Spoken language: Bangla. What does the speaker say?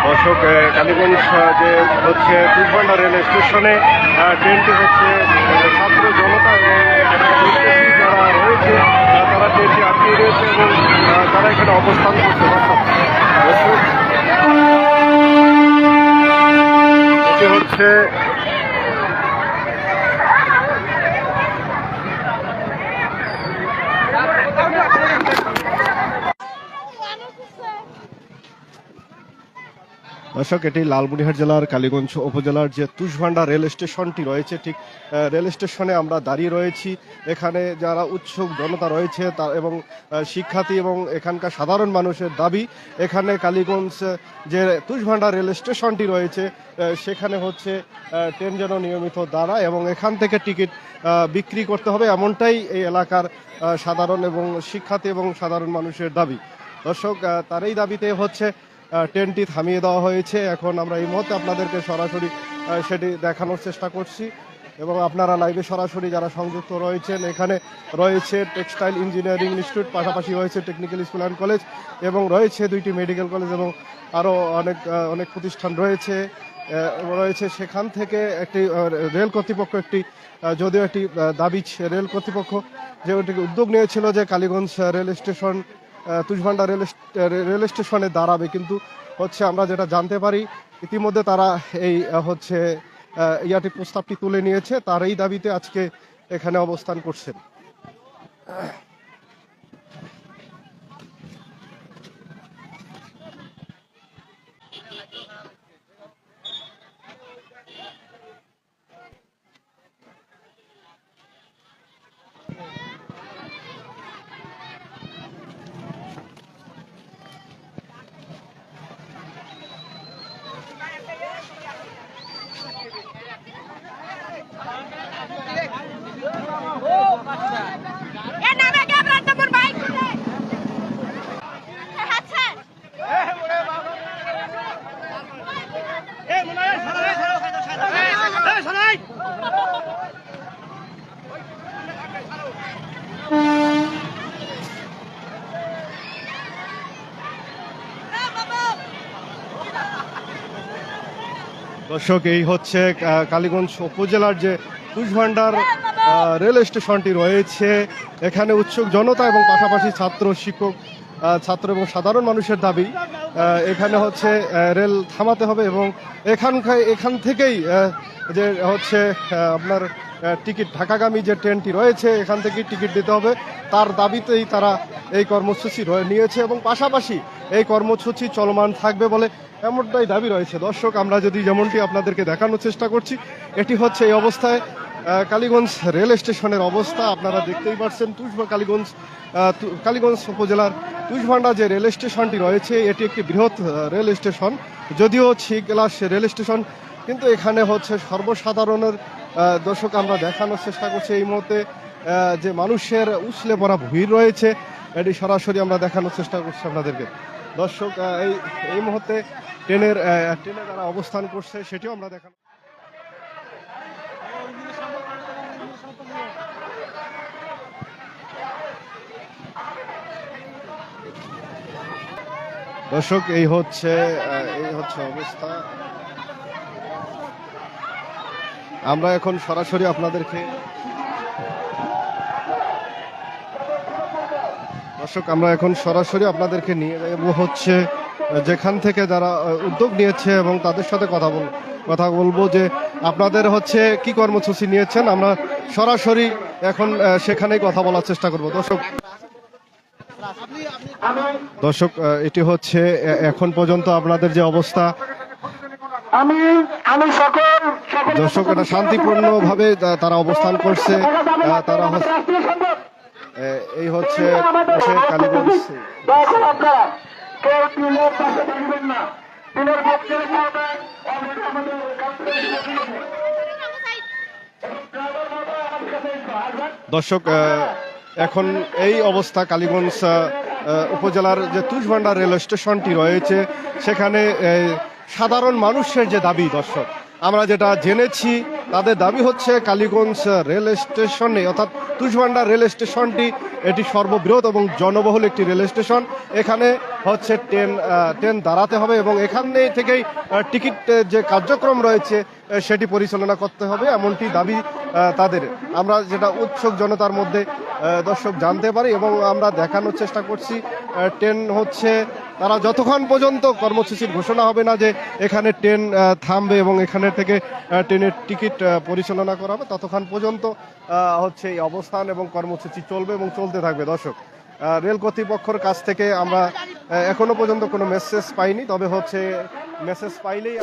এ, কালীগঞ্জ যে হচ্ছে দুধভান্ডা রেল স্টেশনে ট্রেনটি হচ্ছে ছাত্র জনতা যারা রয়েছে তারা ট্রেনটি আটকিয়ে রয়েছে এবং তারা এখানে অবস্থান করছে এটি হচ্ছে দর্শক এটি লালমনিরহাট জেলার কালীগঞ্জ উপজেলার যে তুষভান্ডা রেল স্টেশনটি রয়েছে, ঠিক রেল স্টেশনে আমরা দাঁড়িয়ে রয়েছি। এখানে যারা উৎসুক জনতা রয়েছে, তা এবং শিক্ষার্থী এবং এখানকার সাধারণ মানুষের দাবি, এখানে কালীগঞ্জ যে তুষভান্ডা রেল স্টেশনটি রয়েছে সেখানে হচ্ছে ট্রেন যেন নিয়মিত দাঁড়ায় এবং এখান থেকে টিকিট বিক্রি করতে হবে এমনটাই এই এলাকার সাধারণ এবং শিক্ষার্থী এবং সাধারণ মানুষের দাবি। দর্শক তার এই দাবিতে হচ্ছে ট্রেনটি থামিয়ে দেওয়া হয়েছে। এখন আমরা এই মুহূর্তে আপনাদেরকে সরাসরি সেটি দেখানোর চেষ্টা করছি। এবং আপনারা লাইভে সরাসরি যারা সংযুক্ত রয়েছেন, এখানে রয়েছে টেক্সটাইল ইঞ্জিনিয়ারিং ইনস্টিটিউট, পাশাপাশি রয়েছে টেকনিক্যাল স্কুল অ্যান্ড কলেজ এবং রয়েছে দুইটি মেডিকেল কলেজ এবং আরও অনেক অনেক প্রতিষ্ঠান রয়েছে। রয়েছে সেখান থেকে একটি রেল কর্তৃপক্ষ একটি যদিও একটি দাবি রেল কর্তৃপক্ষ যে উদ্যোগ নিয়েছিল যে Kaliganj rail station Tushbhanda rail rail স্টেশনে দাঁড়াবে। কিন্তু হচ্ছে আমরা যেটা জানতে পারি, ইতিমধ্যে তারা এই হচ্ছে ইয়াটি প্রস্তাবটি তুলে নিয়েছে। তার এই দাবিতে আজকে এখানে অবস্থান করছেন। দর্শক এই হচ্ছে কালীগঞ্জ উপজেলার যে তুষভান্ডার আহ, রেল স্টেশনটি রয়েছে। এখানে উৎসুক জনতা এবং পাশাপাশি ছাত্র শিক্ষক ছাত্র এবং সাধারণ মানুষের দাবি এখানে হচ্ছে রেল থামাতে হবে এবং এখানকার এখান থেকেই যে হচ্ছে আপনার টিকিট, ঢাকাগামী যে ট্রেনটি রয়েছে, এখান থেকেই টিকিট দিতে হবে। তার দাবিতেই তারা এই কর্মসূচি নিয়েছে এবং পাশাপাশি এই কর্মসূচি চলমান থাকবে বলে এমনটাই দাবি রয়েছে। দর্শক, আমরা যদি যেমনটি আপনাদেরকে দেখানোর চেষ্টা করছি, এটি হচ্ছে এই অবস্থায় কালীগঞ্জ রেল স্টেশনের অবস্থা আপনারা দেখতেই পাচ্ছেন তুষভা কালীগঞ্জ কালীগঞ্জ উপজেলার তুষভান্ডা যে রেল স্টেশনটি রয়েছে, এটি একটি বৃহৎ রেল স্টেশন। যদিও ছি ক্লাস রেল স্টেশন, কিন্তু এখানে হচ্ছে সর্বসাধারণের দর্শক আমরা দেখানোর চেষ্টা করছি এই মুহূর্তে যে মানুষের উছলে পড়া ভিড় রয়েছে, এটি সরাসরি আমরা দেখানোর চেষ্টা করছি আপনাদেরকে। দর্শক এই এই মুহূর্তে ট্রেনের ট্রেনে যারা অবস্থান করছে, সেটিও আমরা দেখানো দর্শক, এই হচ্ছে এই হচ্ছে অবস্থা। আমরা এখন সরাসরি আপনাদেরকে দর্শক, আমরা এখন সরাসরি আপনাদেরকে নিয়ে যাব হচ্ছে যেখান থেকে যারা উদ্যোগ নিয়েছে এবং তাদের সাথে কথা বল, কথা বলব যে আপনাদের হচ্ছে কি কর্মসূচি নিয়েছেন? আমরা সরাসরি এখন সেখানেই কথা বলার চেষ্টা করব। দর্শক দর্শক এটি হচ্ছে এখন পর্যন্ত আপনাদের যে অবস্থা। আমি আমি সকল সকল দর্শক এটা শান্তিপূর্ণ ভাবে তারা অবস্থান করছে। তারা এই হচ্ছে কালীগঞ্জ দর্শক আহ, এখন এই অবস্থা কালীগঞ্জ উপজেলার যে তুষভান্ডার রেল স্টেশনটি রয়েছে, সেখানে সাধারণ মানুষের যে দাবি, দর্শক, আমরা যেটা জেনেছি, তাদের দাবি হচ্ছে কালীগঞ্জ রেল স্টেশনে, অর্থাৎ তুষভান্ডার রেল স্টেশনটি, এটি সর্ববৃহৎ এবং জনবহুল একটি রেল স্টেশন। এখানে হচ্ছে ট্রেন ট্রেন দাঁড়াতে হবে এবং এখানে থেকেই টিকিট যে কার্যক্রম রয়েছে সেটি পরিচালনা করতে হবে, এমনটি দাবি তাদের। আমরা যেটা উৎসুক জনতার মধ্যে দর্শক জানতে পারে এবং আমরা দেখানোর চেষ্টা করছি। ট্রেন হচ্ছে, তারা যতক্ষণ পর্যন্ত কর্মসূচির ঘোষণা হবে না যে এখানে ট্রেন থামবে এবং এখানে থেকে ট্রেনের টিকিট পরিচালনা করা হবে, ততক্ষণ পর্যন্ত হচ্ছে এই অবস্থান এবং কর্মসূচি চলবে এবং চলতে থাকবে। দর্শক রেল কর্তৃপক্ষের কাছ থেকে আমরা এখনও পর্যন্ত কোনো মেসেজ পাইনি, তবে হচ্ছে মেসেজ পাইলেই